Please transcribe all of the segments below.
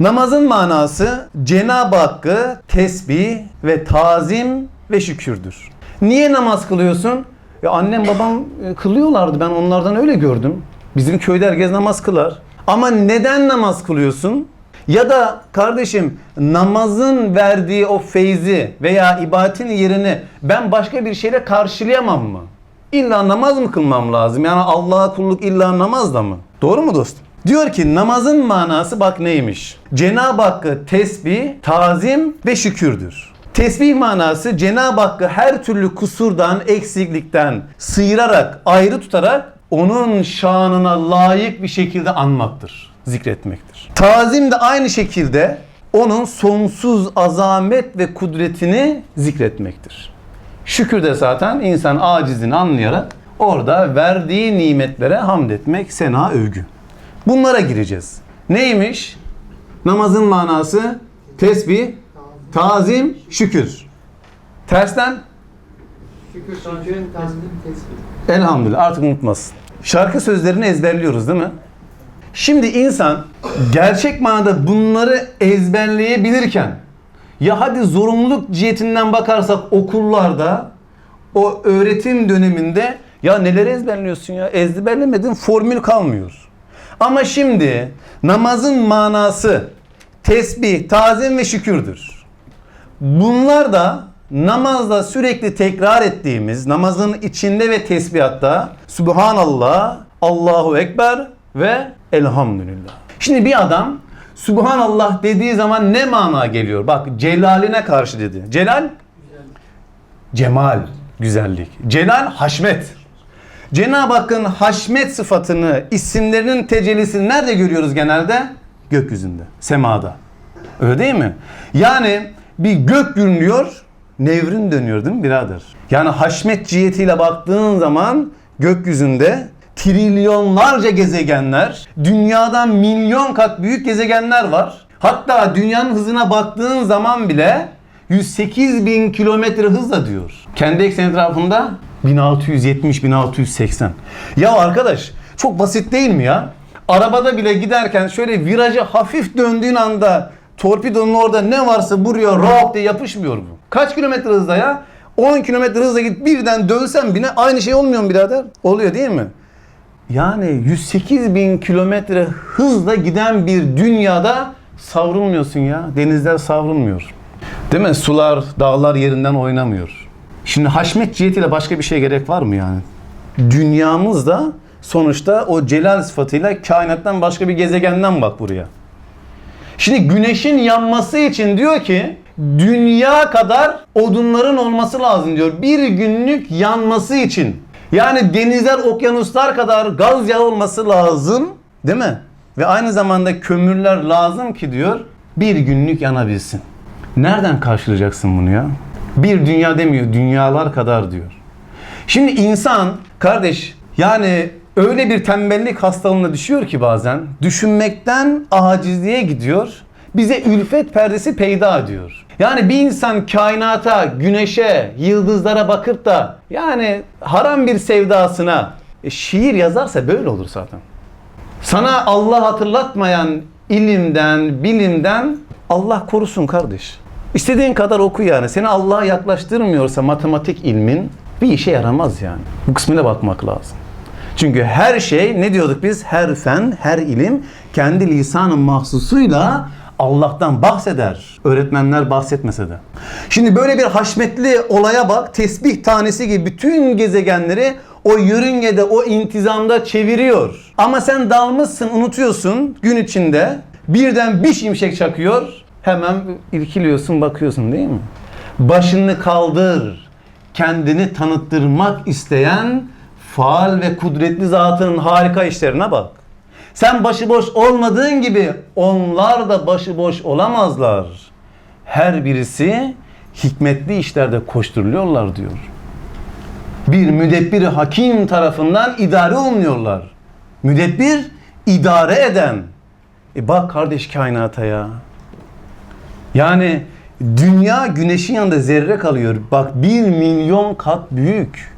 Namazın manası Cenab-ı Hakk'ı tesbih ve tazim ve şükürdür. Niye namaz kılıyorsun? Ya annem babam e, kılıyorlardı ben onlardan öyle gördüm. Bizim köyde herkes namaz kılar. Ama neden namaz kılıyorsun? Ya da kardeşim namazın verdiği o feyzi veya ibadetin yerini ben başka bir şeyle karşılayamam mı? İlla namaz mı kılmam lazım? Yani Allah'a kulluk illa namazla mı? Doğru mu dostum? Diyor ki namazın manası bak neymiş? Cenab-ı Hakk'ı tesbih, tazim ve şükürdür. Tesbih manası Cenab-ı Hakk'ı her türlü kusurdan, eksiklikten sıyırarak, ayrı tutarak onun şanına layık bir şekilde anmaktır, zikretmektir. Tazim de aynı şekilde onun sonsuz azamet ve kudretini zikretmektir. Şükür de zaten insan acizini anlayarak orada verdiği nimetlere hamd etmek, sena, övgü. Bunlara gireceğiz. Neymiş? Namazın manası tesbih, tazim, şükür. Tersten Şükür şükür tasbih tesbih. elhamdülillah artık unutmasın. Şarkı sözlerini ezberliyoruz değil mi? Şimdi insan gerçek manada bunları ezberleyebilirken ya hadi zorunluluk cihetinden bakarsak okullarda o öğretim döneminde ya neler ezberliyorsun ya ezberlemedin formül kalmıyor. Ama şimdi namazın manası tesbih, tazim ve şükürdür. Bunlar da namazda sürekli tekrar ettiğimiz namazın içinde ve tesbihatta Subhanallah, Allahu Ekber ve Elhamdülillah. Şimdi bir adam Subhanallah dediği zaman ne mana geliyor? Bak celaline karşı dedi. Celal cemal, güzellik. Celal haşmet. Cenab-ı Hakk'ın haşmet sıfatını, isimlerinin tecellisini nerede görüyoruz genelde? Gökyüzünde, semada. Öyle değil mi? Yani bir gök gürlüyor, nevrin dönüyor değil mi birader? Yani haşmet cihetiyle baktığın zaman gökyüzünde trilyonlarca gezegenler, dünyadan milyon kat büyük gezegenler var. Hatta dünyanın hızına baktığın zaman bile 108 bin kilometre hızla diyor. Kendi ekseni etrafında 1670-1680. Ya arkadaş çok basit değil mi ya? Arabada bile giderken şöyle virajı hafif döndüğün anda torpidonun orada ne varsa buraya rap diye yapışmıyor mu? Kaç kilometre hızla ya? 10 kilometre hızla git birden dönsen bile aynı şey olmuyor mu birader? Oluyor değil mi? Yani 108 bin kilometre hızla giden bir dünyada savrulmuyorsun ya. Denizler savrulmuyor. Değil mi? Sular, dağlar yerinden oynamıyor. Şimdi haşmet cihetiyle başka bir şey gerek var mı yani? Dünyamız da sonuçta o celal sıfatıyla kainattan başka bir gezegenden bak buraya. Şimdi güneşin yanması için diyor ki dünya kadar odunların olması lazım diyor. Bir günlük yanması için. Yani denizler, okyanuslar kadar gaz yağı olması lazım değil mi? Ve aynı zamanda kömürler lazım ki diyor bir günlük yanabilsin. Nereden karşılayacaksın bunu ya? Bir dünya demiyor, dünyalar kadar diyor. Şimdi insan kardeş yani öyle bir tembellik hastalığına düşüyor ki bazen düşünmekten acizliğe gidiyor. Bize ülfet perdesi peyda ediyor. Yani bir insan kainata, güneşe, yıldızlara bakıp da yani haram bir sevdasına e, şiir yazarsa böyle olur zaten. Sana Allah hatırlatmayan ilimden, bilimden Allah korusun kardeş. İstediğin kadar oku yani. Seni Allah'a yaklaştırmıyorsa matematik ilmin bir işe yaramaz yani. Bu kısmına bakmak lazım. Çünkü her şey ne diyorduk biz? Her fen, her ilim kendi lisanı mahsusuyla Allah'tan bahseder. Öğretmenler bahsetmese de. Şimdi böyle bir haşmetli olaya bak. Tesbih tanesi gibi bütün gezegenleri o yörüngede, o intizamda çeviriyor. Ama sen dalmışsın, unutuyorsun gün içinde. Birden bir şimşek çakıyor. Hemen irkiliyorsun, bakıyorsun değil mi? Başını kaldır. Kendini tanıttırmak isteyen faal ve kudretli zatının harika işlerine bak. Sen başıboş olmadığın gibi onlar da başıboş olamazlar. Her birisi hikmetli işlerde koşturuluyorlar diyor. Bir müdebbir hakim tarafından idare olmuyorlar. Müdebbir idare eden. E bak kardeş kainata ya. Yani dünya güneşin yanında zerre kalıyor. Bak bir milyon kat büyük.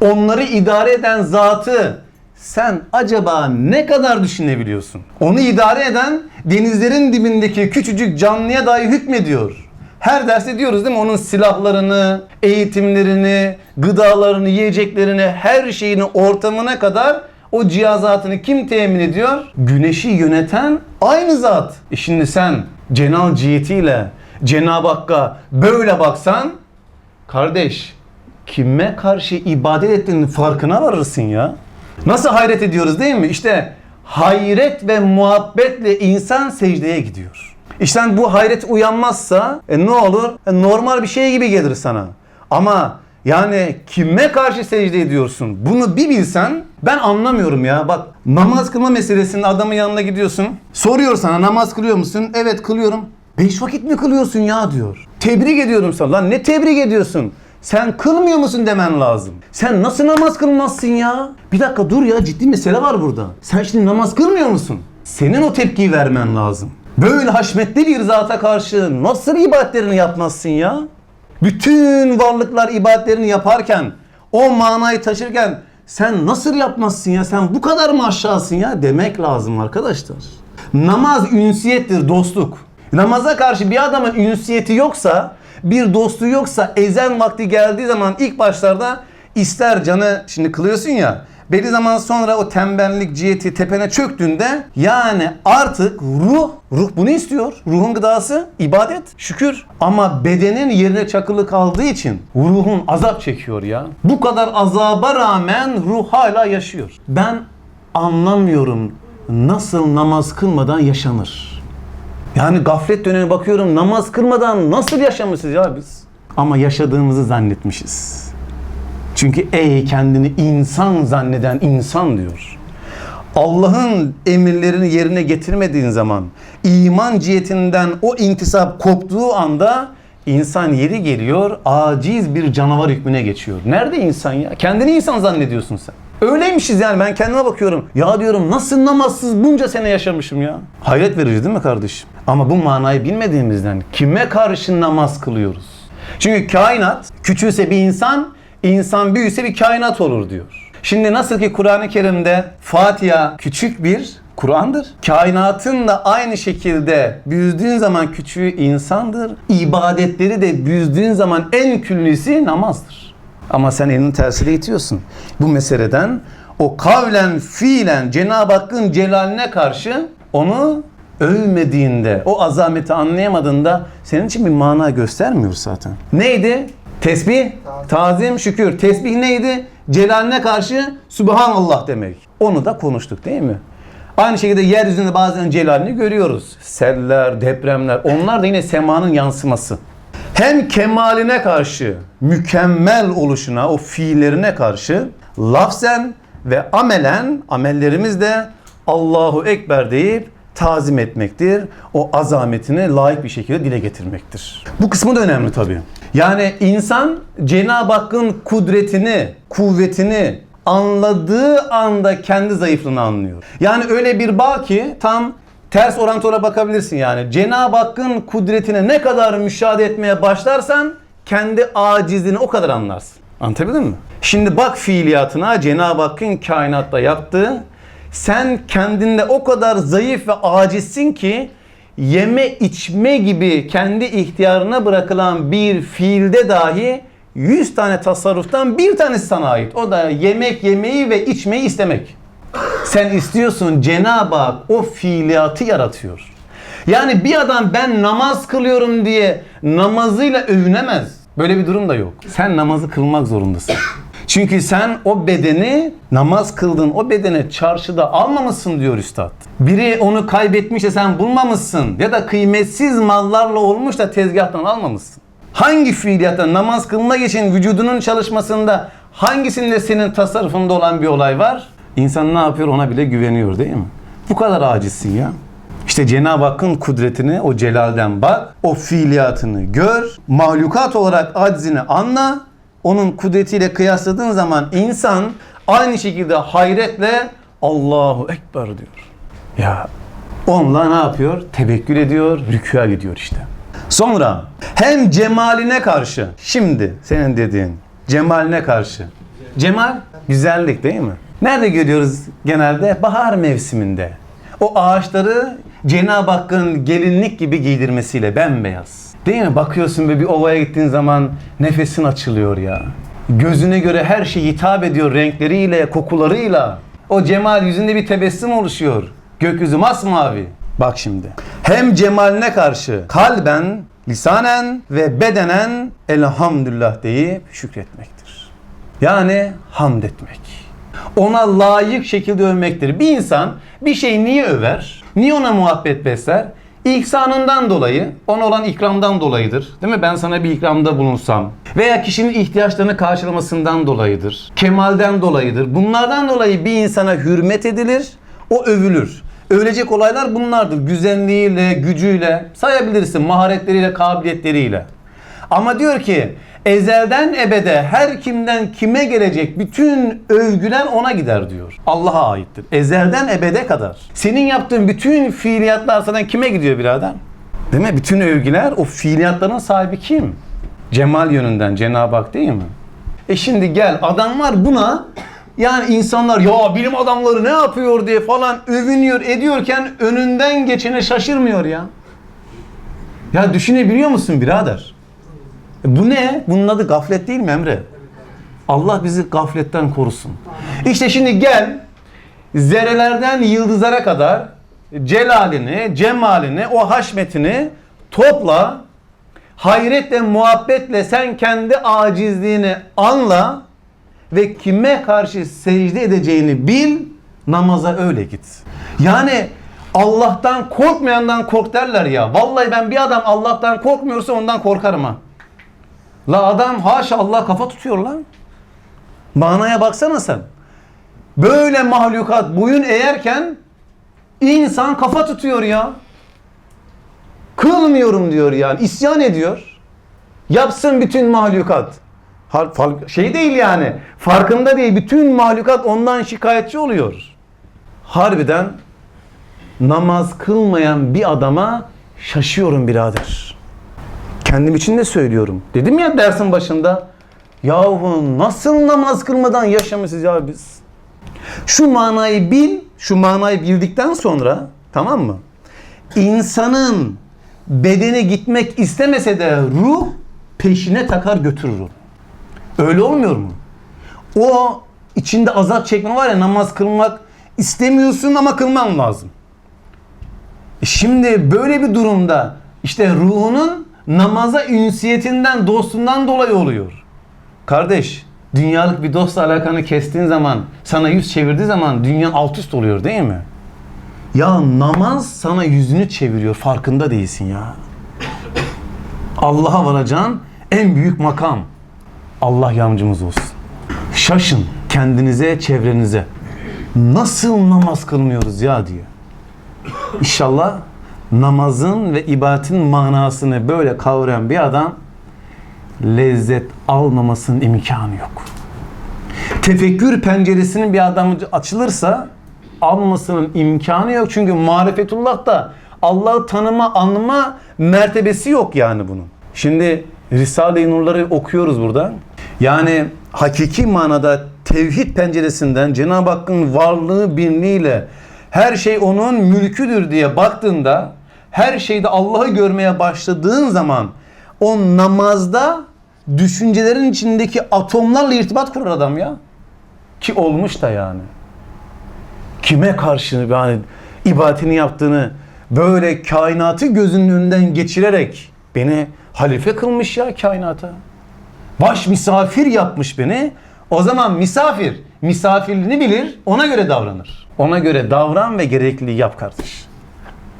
Onları idare eden zatı sen acaba ne kadar düşünebiliyorsun? Onu idare eden denizlerin dibindeki küçücük canlıya dahi hükmediyor. Her derste diyoruz değil mi? Onun silahlarını, eğitimlerini, gıdalarını, yiyeceklerini, her şeyini, ortamına kadar o cihazatını kim temin ediyor? Güneşi yöneten aynı zat. E şimdi sen cenal cihetiyle Cenab-ı Hakk'a böyle baksan kardeş kime karşı ibadet ettiğinin farkına varırsın ya. Nasıl hayret ediyoruz değil mi? İşte hayret ve muhabbetle insan secdeye gidiyor. İşte bu hayret uyanmazsa e, ne olur? E, normal bir şey gibi gelir sana. Ama yani kime karşı secde ediyorsun? Bunu bir bilsen ben anlamıyorum ya. Bak namaz kılma meselesinde adamın yanına gidiyorsun. Soruyor sana namaz kılıyor musun? Evet kılıyorum. Beş vakit mi kılıyorsun ya diyor. Tebrik ediyorum sana. Lan ne tebrik ediyorsun? Sen kılmıyor musun demen lazım. Sen nasıl namaz kılmazsın ya? Bir dakika dur ya ciddi mesele var burada. Sen şimdi namaz kılmıyor musun? Senin o tepkiyi vermen lazım. Böyle haşmetli bir zata karşı nasıl ibadetlerini yapmazsın ya? Bütün varlıklar ibadetlerini yaparken, o manayı taşırken sen nasıl yapmazsın ya? Sen bu kadar mı aşağısın ya? Demek lazım arkadaşlar. Namaz ünsiyettir, dostluk. Namaza karşı bir adamın ünsiyeti yoksa, bir dostu yoksa ezan vakti geldiği zaman ilk başlarda ister canı şimdi kılıyorsun ya belli zaman sonra o tembellik ciheti tepene çöktüğünde yani artık ruh, ruh bunu istiyor. Ruhun gıdası ibadet, şükür. Ama bedenin yerine çakılı kaldığı için ruhun azap çekiyor ya. Bu kadar azaba rağmen ruh hala yaşıyor. Ben anlamıyorum nasıl namaz kılmadan yaşanır. Yani gaflet dönemi bakıyorum namaz kılmadan nasıl yaşamışız ya biz? Ama yaşadığımızı zannetmişiz. Çünkü ey kendini insan zanneden insan diyor. Allah'ın emirlerini yerine getirmediğin zaman iman cihetinden o intisap koptuğu anda insan yeri geliyor aciz bir canavar hükmüne geçiyor. Nerede insan ya? Kendini insan zannediyorsun sen. Öyleymişiz yani ben kendime bakıyorum. Ya diyorum nasıl namazsız bunca sene yaşamışım ya. Hayret verici değil mi kardeşim? Ama bu manayı bilmediğimizden kime karşı namaz kılıyoruz? Çünkü kainat küçülse bir insan, insan büyüse bir kainat olur diyor. Şimdi nasıl ki Kur'an-ı Kerim'de Fatiha küçük bir Kur'an'dır. Kainatın da aynı şekilde büyüdüğün zaman küçüğü insandır. İbadetleri de büyüdüğün zaman en küllüsü namazdır. Ama sen elini tersiyle itiyorsun. Bu meseleden o kavlen fiilen Cenab-ı Hakk'ın celaline karşı onu övmediğinde, o azameti anlayamadığında senin için bir mana göstermiyor zaten. Neydi? Tesbih, tazim, şükür. Tesbih neydi? Celaline karşı Subhanallah demek. Onu da konuştuk değil mi? Aynı şekilde yeryüzünde bazen celalini görüyoruz. Seller, depremler. Onlar da yine semanın yansıması. Hem kemaline karşı, mükemmel oluşuna, o fiillerine karşı lafzen ve amelen, amellerimiz de Allahu Ekber deyip tazim etmektir. O azametini layık bir şekilde dile getirmektir. Bu kısmı da önemli tabii. Yani insan Cenab-ı Hakk'ın kudretini, kuvvetini anladığı anda kendi zayıflığını anlıyor. Yani öyle bir bağ ki tam ters orantılara bakabilirsin yani. Cenab-ı Hakk'ın kudretine ne kadar müşahede etmeye başlarsan kendi acizliğini o kadar anlarsın. Anlatabildim mi? Şimdi bak fiiliyatına Cenab-ı Hakk'ın kainatta yaptığı sen kendinde o kadar zayıf ve acizsin ki yeme içme gibi kendi ihtiyarına bırakılan bir fiilde dahi 100 tane tasarruftan bir tanesi sana ait. O da yemek yemeyi ve içmeyi istemek. Sen istiyorsun Cenab-ı Hak o fiiliyatı yaratıyor. Yani bir adam ben namaz kılıyorum diye namazıyla övünemez. Böyle bir durum da yok. Sen namazı kılmak zorundasın. Çünkü sen o bedeni namaz kıldın o bedene çarşıda almamışsın diyor üstad. Biri onu kaybetmiş de sen bulmamışsın ya da kıymetsiz mallarla olmuş da tezgahtan almamışsın. Hangi fiiliyatta namaz kılmak için vücudunun çalışmasında hangisinde senin tasarrufunda olan bir olay var? İnsan ne yapıyor ona bile güveniyor değil mi? Bu kadar acizsin ya. İşte Cenab-ı Hakk'ın kudretini o celalden bak, o fiiliyatını gör, mahlukat olarak aczini anla, onun kudretiyle kıyasladığın zaman insan aynı şekilde hayretle Allahu Ekber diyor. Ya onunla ne yapıyor? Tevekkül ediyor, rükûa gidiyor işte. Sonra hem cemaline karşı, şimdi senin dediğin cemaline karşı. Cemal güzellik değil mi? Nerede görüyoruz genelde? Bahar mevsiminde. O ağaçları Cenab-ı Hakk'ın gelinlik gibi giydirmesiyle bembeyaz. Değil mi? Bakıyorsun ve bir ovaya gittiğin zaman nefesin açılıyor ya. Gözüne göre her şey hitap ediyor renkleriyle, kokularıyla. O cemal yüzünde bir tebessüm oluşuyor. Gökyüzü masmavi. Bak şimdi. Hem cemaline karşı kalben, lisanen ve bedenen elhamdülillah deyip şükretmektir. Yani hamd etmek. Ona layık şekilde övmektir. Bir insan bir şeyi niye över? Niye ona muhabbet besler? İhsanından dolayı, ona olan ikramdan dolayıdır. Değil mi? Ben sana bir ikramda bulunsam. Veya kişinin ihtiyaçlarını karşılamasından dolayıdır. Kemalden dolayıdır. Bunlardan dolayı bir insana hürmet edilir, o övülür. Övülecek olaylar bunlardır. Güzelliğiyle, gücüyle, sayabilirsin maharetleriyle, kabiliyetleriyle. Ama diyor ki ezelden ebede her kimden kime gelecek bütün övgüler ona gider diyor. Allah'a aittir. Ezelden ebede kadar. Senin yaptığın bütün fiiliyatlar sana kime gidiyor birader? Değil mi? Bütün övgüler o fiiliyatların sahibi kim? Cemal yönünden Cenab-ı Hak değil mi? E şimdi gel adamlar buna yani insanlar ya bilim adamları ne yapıyor diye falan övünüyor ediyorken önünden geçene şaşırmıyor ya. Ya düşünebiliyor musun birader? Bu ne? Bunun adı gaflet değil mi Emre? Allah bizi gafletten korusun. İşte şimdi gel zerrelerden yıldızlara kadar celalini, cemalini, o haşmetini topla. Hayretle, muhabbetle sen kendi acizliğini anla ve kime karşı secde edeceğini bil, namaza öyle git. Yani Allah'tan korkmayandan kork derler ya. Vallahi ben bir adam Allah'tan korkmuyorsa ondan korkarım ha. La adam haşa Allah kafa tutuyor lan. Manaya baksana sen. Böyle mahlukat boyun eğerken insan kafa tutuyor ya. Kılmıyorum diyor yani. isyan ediyor. Yapsın bütün mahlukat. Şey değil yani. Farkında değil. Bütün mahlukat ondan şikayetçi oluyor. Harbiden namaz kılmayan bir adama şaşıyorum birader. Kendim için de söylüyorum. Dedim ya dersin başında. Yahu nasıl namaz kılmadan yaşamışız ya biz? Şu manayı bil, şu manayı bildikten sonra tamam mı? İnsanın bedene gitmek istemese de ruh peşine takar götürür. Öyle olmuyor mu? O içinde azap çekme var ya namaz kılmak istemiyorsun ama kılman lazım. E Şimdi böyle bir durumda işte ruhunun namaza ünsiyetinden, dostundan dolayı oluyor. Kardeş, dünyalık bir dostla alakanı kestiğin zaman, sana yüz çevirdiği zaman dünyan alt üst oluyor değil mi? Ya namaz sana yüzünü çeviriyor, farkında değilsin ya. Allah'a varacağın en büyük makam. Allah yardımcımız olsun. Şaşın kendinize, çevrenize. Nasıl namaz kılmıyoruz ya diye. İnşallah namazın ve ibadetin manasını böyle kavrayan bir adam lezzet almamasının imkanı yok. Tefekkür penceresinin bir adam açılırsa almasının imkanı yok. Çünkü marifetullah da Allah'ı tanıma, anlama mertebesi yok yani bunun. Şimdi Risale-i Nurları okuyoruz burada. Yani hakiki manada tevhid penceresinden Cenab-ı Hakk'ın varlığı birliğiyle her şey onun mülküdür diye baktığında her şeyde Allah'ı görmeye başladığın zaman o namazda düşüncelerin içindeki atomlarla irtibat kurar adam ya. Ki olmuş da yani. Kime karşı yani ibadetini yaptığını böyle kainatı gözünün önünden geçirerek beni halife kılmış ya kainata. Baş misafir yapmış beni. O zaman misafir misafirliğini bilir, ona göre davranır. Ona göre davran ve gerekliliği yap kardeş.